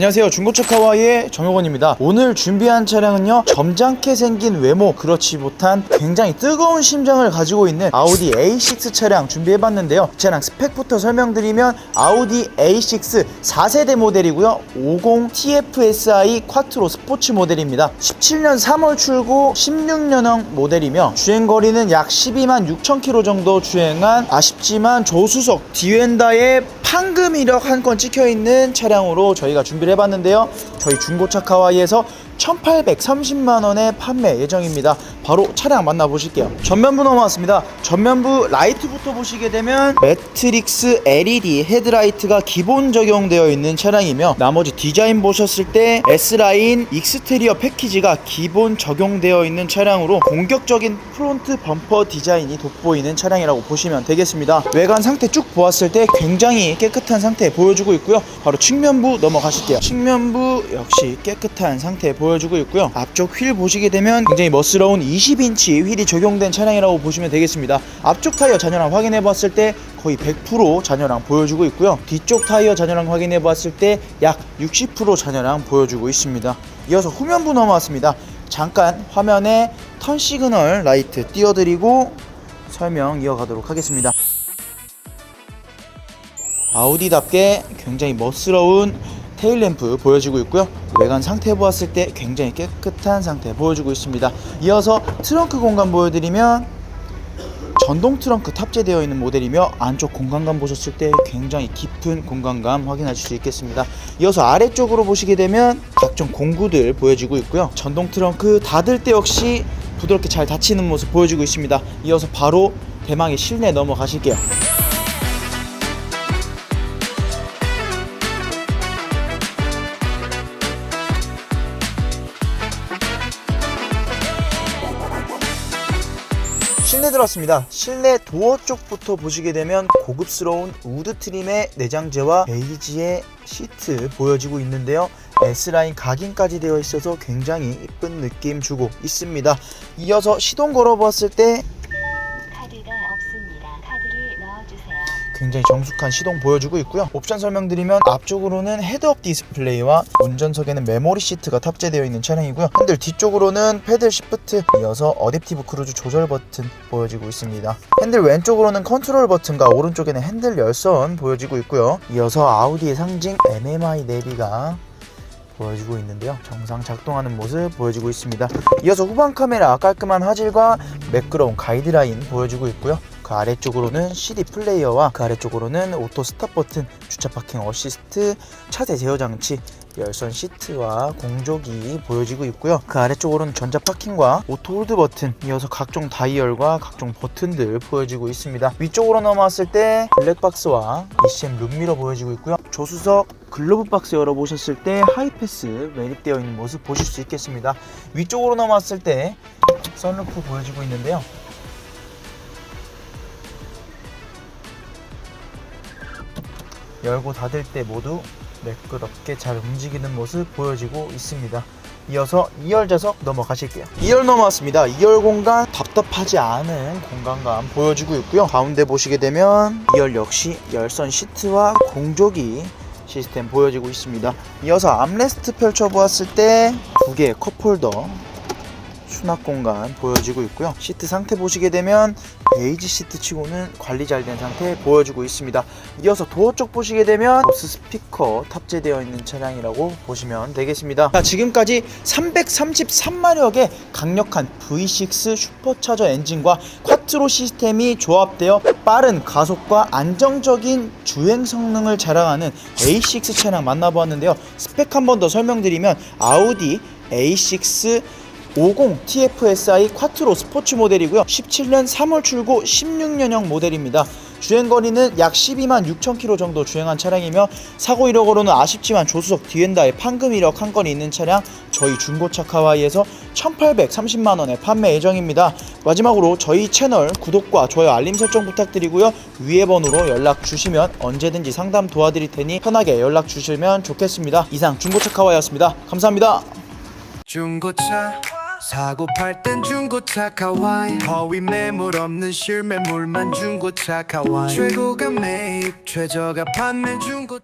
안녕하세요. 중고차 카와이의 정효건입니다. 오늘 준비한 차량은요 점잖게 생긴 외모 그렇지 못한 굉장히 뜨거운 심장을 가지고 있는 아우디 A6 차량 준비해봤는데요. 차량 스펙부터 설명드리면 아우디 A6 4세대 모델이고요. 50 TFSI 쿼트로 스포츠 모델입니다. 17년 3월 출고 16년형 모델이며 주행거리는 약 12만 6천 킬로 정도 주행한 아쉽지만 조수석 디엔다의 판금 이력 한 건 찍혀 있는 차량으로 저희가 준비를 해봤는데요. 저희 중고차 카와이에서 1,830만 원에 판매 예정입니다. 바로 차량 만나보실게요. 전면부 넘어왔습니다. 전면부 라이트부터 보시게 되면 매트릭스 LED 헤드라이트가 기본 적용되어 있는 차량이며 나머지 디자인 보셨을 때 S라인 익스테리어 패키지가 기본 적용되어 있는 차량으로 공격적인 프론트 범퍼 디자인이 돋보이는 차량이라고 보시면 되겠습니다. 외관 상태 쭉 보았을 때 굉장히 깨끗한 상태 보여주고 있고요. 바로 측면부 넘어가실게요. 측면부 역시 깨끗한 상태 보여주고 있고요. 앞쪽 휠 보시게 되면 굉장히 멋스러운 20인치 휠이 적용된 차량이라고 보시면 되겠습니다. 앞쪽 타이어 잔여랑 확인해 봤을 때 거의 100% 잔여랑 보여주고 있고요. 뒤쪽 타이어 잔여랑 확인해 봤을 때 약 60% 잔여랑 보여주고 있습니다. 이어서 후면부 넘어왔습니다. 잠깐 화면에 턴 시그널 라이트 띄워드리고 설명 이어가도록 하겠습니다. 아우디답게 굉장히 멋스러운 테일램프 보여주고 있고요. 외관 상태 보았을 때 굉장히 깨끗한 상태 보여주고 있습니다. 이어서 트렁크 공간 보여드리면 전동 트렁크 탑재되어 있는 모델이며 안쪽 공간감 보셨을 때 굉장히 깊은 공간감 확인하실 수 있겠습니다. 이어서 아래쪽으로 보시게 되면 각종 공구들 보여지고 있고요. 전동 트렁크 닫을 때 역시 부드럽게 잘 닫히는 모습 보여주고 있습니다. 이어서 바로 대망의 실내 넘어가실게요. 실내 들어왔습니다. 실내 도어 쪽부터 보시게 되면 고급스러운 우드 트림의 내장재와 베이지의 시트 보여지고 있는데요. S라인 각인까지 되어 있어서 굉장히 이쁜 느낌 주고 있습니다. 이어서 시동 걸어보았을 때 굉장히 정숙한 시동 보여주고 있고요. 옵션 설명드리면 앞쪽으로는 헤드업 디스플레이와 운전석에는 메모리 시트가 탑재되어 있는 차량이고요. 핸들 뒤쪽으로는 패들 시프트, 이어서 어댑티브 크루즈 조절 버튼 보여지고 있습니다. 핸들 왼쪽으로는 컨트롤 버튼과 오른쪽에는 핸들 열선 보여지고 있고요. 이어서 아우디의 상징 MMI 내비가 보여지고 있는데요. 정상 작동하는 모습 보여지고 있습니다. 이어서 후방 카메라 깔끔한 화질과 매끄러운 가이드라인 보여주고 있고요. 그 아래쪽으로는 CD 플레이어와 그 아래쪽으로는 오토 스탑 버튼, 주차 파킹 어시스트, 차세 제어 장치, 열선 시트와 공조기 보여지고 있고요. 그 아래쪽으로는 전자 파킹과 오토 홀드 버튼, 이어서 각종 다이얼과 각종 버튼들 보여지고 있습니다. 위쪽으로 넘어왔을 때 블랙박스와 ECM 룸미러 보여지고 있고요. 조수석 글로브 박스 열어보셨을 때 하이패스 매립되어 있는 모습 보실 수 있겠습니다. 위쪽으로 넘어왔을 때 선루프 보여지고 있는데요. 열고 닫을 때 모두 매끄럽게 잘 움직이는 모습 보여지고 있습니다. 이어서 2열 좌석 넘어가실게요. 2열 넘어왔습니다. 2열 공간 답답하지 않은 공간감 보여주고 있고요. 가운데 보시게 되면 2열 역시 열선 시트와 공조기 시스템 보여지고 있습니다. 이어서 암레스트 펼쳐보았을 때 두 개의 컵홀더 수납 공간 보여지고 있고요. 시트 상태 보시게 되면 베이지 시트 치고는 관리 잘 된 상태 보여주고 있습니다. 이어서 도어 쪽 보시게 되면 보스 스피커 탑재되어 있는 차량이라고 보시면 되겠습니다. 자, 지금까지 333마력의 강력한 V6 슈퍼차저 엔진과 쿼트로 시스템이 조합되어 빠른 가속과 안정적인 주행 성능을 자랑하는 A6 차량 만나보았는데요. 스펙 한 번 더 설명드리면 아우디 A6 50 TFSI 쿼트로 스포츠 모델이고요. 17년 3월 출고 16년형 모델입니다. 주행거리는 약 12만 6천 킬로 정도 주행한 차량이며 사고 이력으로는 아쉽지만 조수석 뒤엔다에 판금 이력 한 건이 있는 차량 저희 중고차 카와이에서 1,830만 원에 판매 예정입니다. 마지막으로 저희 채널 구독과 좋아요 알림 설정 부탁드리고요. 위에 번호로 연락 주시면 언제든지 상담 도와드릴 테니 편하게 연락 주시면 좋겠습니다. 이상 중고차 카와이였습니다. 감사합니다. 중고차 사고 팔 땐 중고차 카와이 허위 매물 없는 실매물만 중고차 카와이 최고가 매입 최저가 판매 중고차